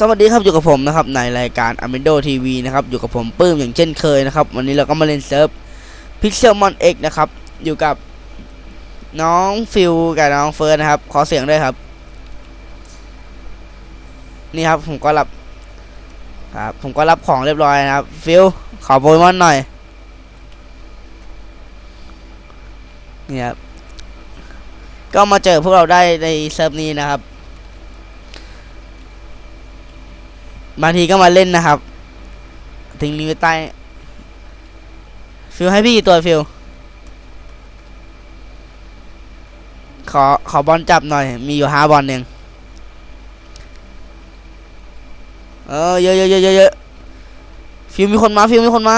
สวัสดีครับอยู่กับผมนะครับในรายการ a m e n d o TV นะครับอยู่กับผมปื้มอย่างเช่นเคยนะครับวันนี้เราก็มาเล่นเซิร์ฟ Pixelmon X นะครับอยู่กับน้องฟิลกับน้องเฟิร์สนะครับขอเสียงด้วยครับ นี่ครับผมก็รับครับผมก็รับของเรียบร้อยนะครับฟิลขอโปเกมอนหน่อยนี่ครับก็มาเจอพวกเราได้ในเซิร์ฟนี้นะครับ บางทีก็มาเล่นนะครับ ทิ้งลิงก์ไว้ใต้ ฟิลให้พี่กี่ตัวฟิลขอขอบอลจับหน่อย มีอยู่ห้าบอลเองเออเยอะเยอะเยอะเยอะเฟิลมีคนมาฟิลมีคนมา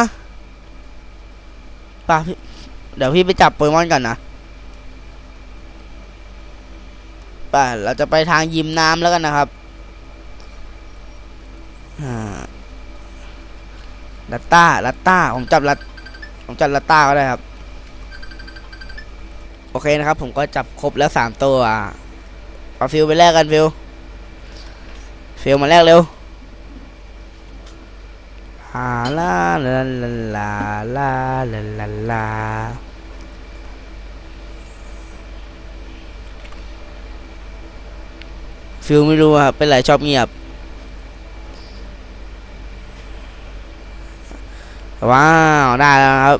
ป่ะพี่เดี๋ยวพี่ไปจับโปเกมอนก่อนนะป่ะเราจะไปทางยิมน้ำแล้วกันนะครับ ลัตตาลัตตาผมจับลัตผมจับลัตตาก็ได้ครับ โอเคนะครับ ผมก็จับครบแล้วสามตัวเอาฟิลไปแลกกันฟิลฟิลมาแลกเร็วฮาลาลาลาลาลาลาลาลาฟิลไม่รู้อะเป็นไรชอบเงียบ ว้าวได้แล้วครับ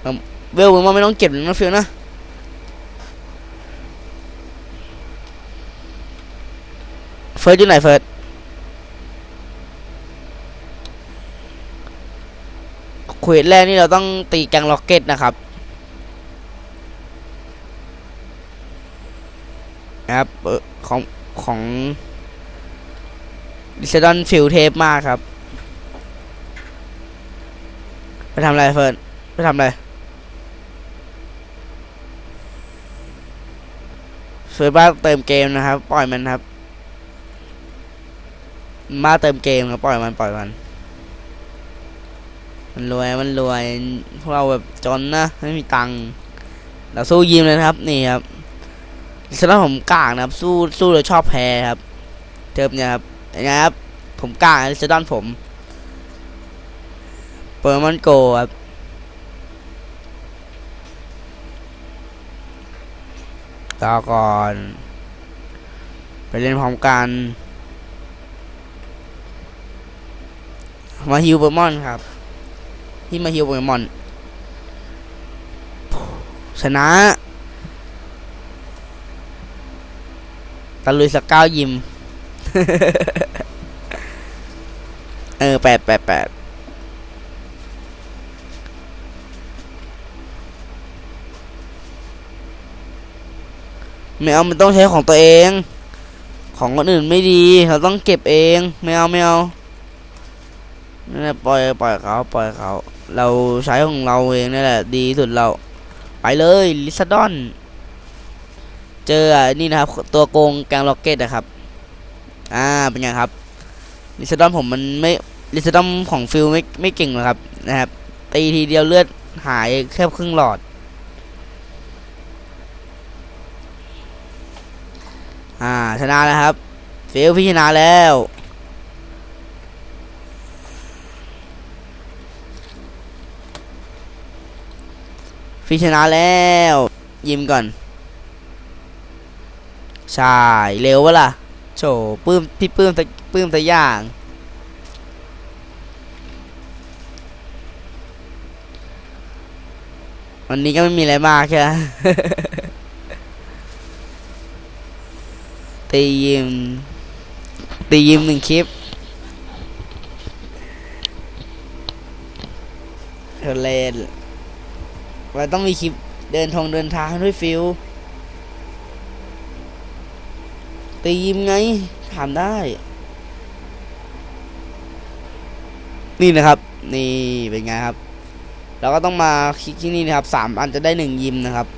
เอิ่มเวลมึงว่าไม่ต้องเก็บนะฟิลนะเฟิร์สอยู่ไหนเฟิร์สคุยแรกนี่เราต้องตีแกงล็อกเก็ตนะครับนะครับเออของของดิเซดอนฟิลเทปมากครับ ไปทำอะไรเฟิร์นไปทำอะไรเฟิร์นบ้าเติมเกมนะครับ ปล่อยมันครับ มาเติมเกมครับปล่อยมันปล่อยมัน มันรวยมันรวยพวกเราแบบจนนะไม่มีตังค์เราสู้ยิมเลยนะครับ นี่ครับสำหรับผมกลางนะครับ สู้สู้เลยชอบแพ้ครับเทิมเนี่ยครับอย่างเงี้ครับผมกลางลิซดอนผม เปิดมันโกครับ ต่อก่อน ไปเล่นพร้อมกัน มาฮิวโปเกมอนครับ ที่มาฮิวโปเกมอน ชนะตะลุยสกก้าวยิม เออแปดแปดแปด ไม่เอามันต้องใช้ของตัวเอง ของคนอื่นไม่ดีเราต้องเก็บเองไม่เอาไม่เอานั่แหละปล่อยปล่อยเขาปล่อยเขาเราใช้ของเราเองนี่แหละ ดีสุดเรา ไปเลยลิซาดอน เจอนี่นะครับ ตัวโกงแกงล็อกเก็ตนะครับ อ่าเป็นไงครับลิซาดอนผมมันไม่ลิซาดอนของฟิลไม่ไม่เก่งหรอกครับนะครับตีทีเดียวเลือดหายแค่ครึ่งหลอด อ่าชนะแล้วครับฟิลพี่ชนะแล้วพี่ชนะแล้ว ยิ้มก่อน ใช่ เร็ววะล่ะ โฉปื้มพี่ปื้มตะปื้มตะย่าง วันนี้ก็ไม่มีอะไรมากใช่ไหม ตียิม ตียิมหนึ่งคลิปเทเลนเราต้องมีคลิปเดินทงเดินทางด้วยฟิลตียิมไงถามได้ นี่นะครับ นี่เป็นไงครับ เราก็ต้องมาคลิกที่นี่นะครับสามอันจะได้หนึ่งยิมนะครับ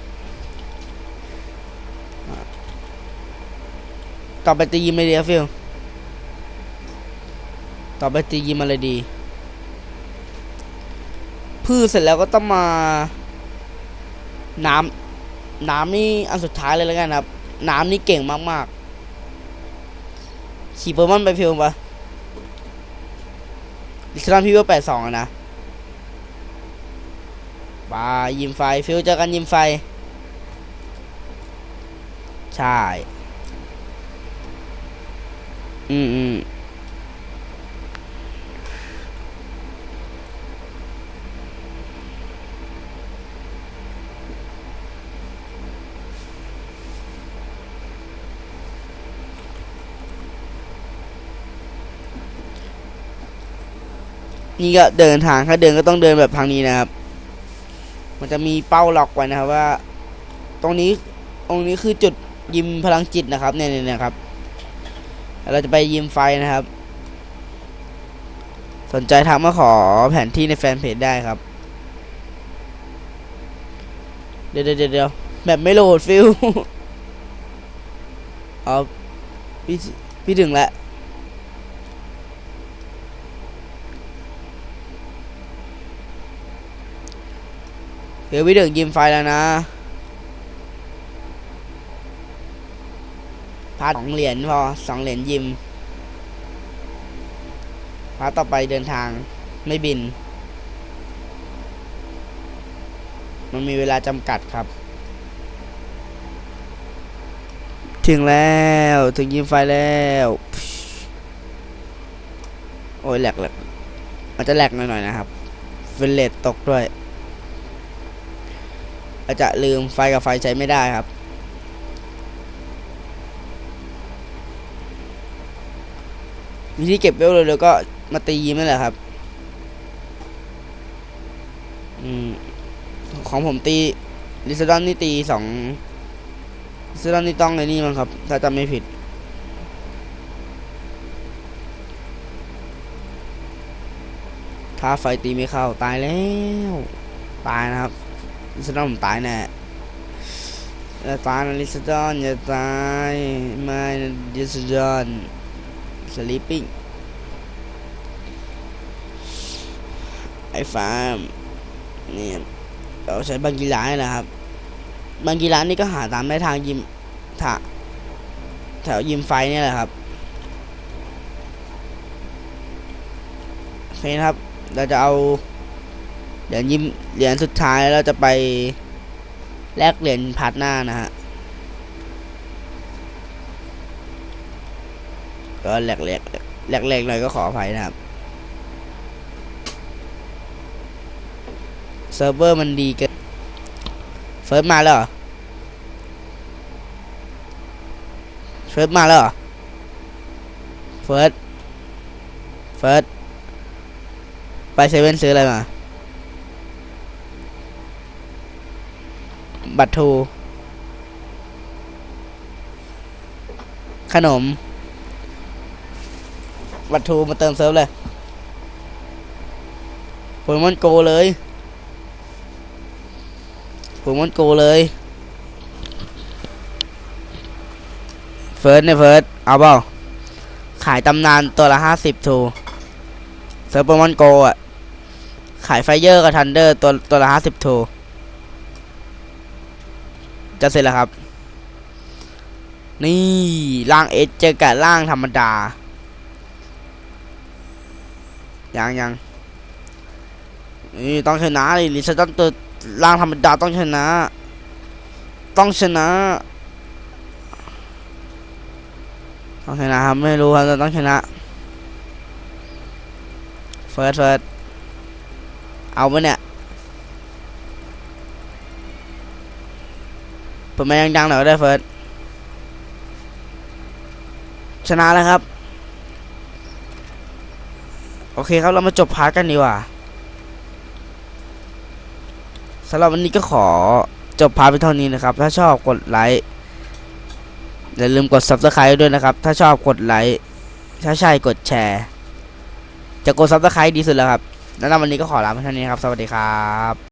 ต่อไปตียิมอะไรดีฟิลต่อไปตียิมอะไรดี พืชเสร็จแล้วก็ต้องมา น้ำน้ำนี่อันสุดท้ายเลยแล้วกันครับ น้ำนี่เก่งมากๆ ขี่โปเกมอนไปฟิลปะดิสลอนพี่ว่าแปดสองนะบายิมไฟฟิลเจอกันยิมไฟ ใช่ อืมอืมนี่ก็เดินทางถ้าเดินก็ต้องเดินแบบทางนี้นะครับ มันจะมีเป้าล็อกไว้นะครับว่า ตรงนี้ตรงนี้คือจุดยิมพลังจิตนะครับเนี่ยเนี่ยครับ เราจะไปยิมไฟนะครับ สนใจทักมาขอแผนที่ในแฟนเพจได้ครับ เดี๋ยวเดี๋ยวเดี๋ยวแบบไม่โหลดฟิลเอาพี่พี่ถึงแล้วเดี๋ยวพี่ถึงยิมไฟแล้วนะ พาสองเหรียญพอสองเหรียญยิมพาต่อไปเดินทางไม่บิน มันมีเวลาจำกัดครับ ถึงแล้วถึงยิมไฟแล้ว โอ้ยแหลกแหลกมันจะแหลกหน่อยๆนะครับเฟรนเลตตกด้วยอาจจะลืมไฟกับไฟใช้ไม่ได้ครับ วิธีเก็บเวลเร็วๆก็มาตียิมนั่นแหละครับ อืม ของผมตีลิซดอนนี่ตีสองลิซดอนนี่ต้องในนี่มั้งครับ ถ้าจำไม่ผิด ถ้าไฟตีไม่เข้า ตายแล้ว ตายนะครับลิซดอนผมตายแน่อย่าตายนะลิซดอนอย่าตาย ไม่นะลิซดอน สลิปปิ้งไอ้ฟาร์มนี่เราใช้บางกีฬานี่นะครับ บางกีฬานี่ก็หาตามได้ทางยิมถาแถวยิมไฟเนี่ยแหละครับโอเคนะครับ เราจะเอาเหรียญยิมเหรียญสุดท้ายแล้วเราจะไปแลกเหรียญพาร์ทหน้านะฮะ ก็แหลกแหลกแหลกแหลกหน่อยก็ขออภัยนะครับเซิร์ฟเวอร์มันดีเกินเฟิร์สมาแล้วเหรอเฟิร์สมาแล้วเหรอเฟิร์สเฟิร์สไปเซเว่นซื้ออะไรมา บัตรทูขนม วัตถุมาเติมเซิร์ฟเลยโปเกมอนโกเลยโปเกมอนโกเลยเฟิร์สเนี่ยเฟิร์สเอาเปล่าขายตำนานตัวละห้าสิบทูเซิร์ฟโปเกมอนโกอะ ขายไฟเยอร์กับทันเดอร์ตัวตัวละห้าสิบทูจะเสร็จแล้วครับ นี่ ร่างเอสเจอกับร่างธรรมดา ยังยังนี่ต้องชนะเลยลิซตันตัวร่างธรรมดาต้องชนะ ต้องชนะ ต้องชนะครับไม่รู้ครับต้องชนะเฟิร์สเฟิร์สเอาไปเนี่ยเปิดไมาดังๆหน่อยได้เฟิร์สชนะแล้วครับ โอเคครับเรามาจบพาร์ทกันดีกว่าสำหรับวันนี้ก็ขอจบพาร์ทไปเท่านี้นะครับ ถ้าชอบกดไลค์อย่าลืมกด subscribe ด้วยนะครับ ถ้าชอบกดไลค์ถ้าใช่กดแชร์ จะกด subscribe ดีสุดแล้วครับ แล้ววันนี้ก็ขอลาไปเท่านี้ครับ สวัสดีครับ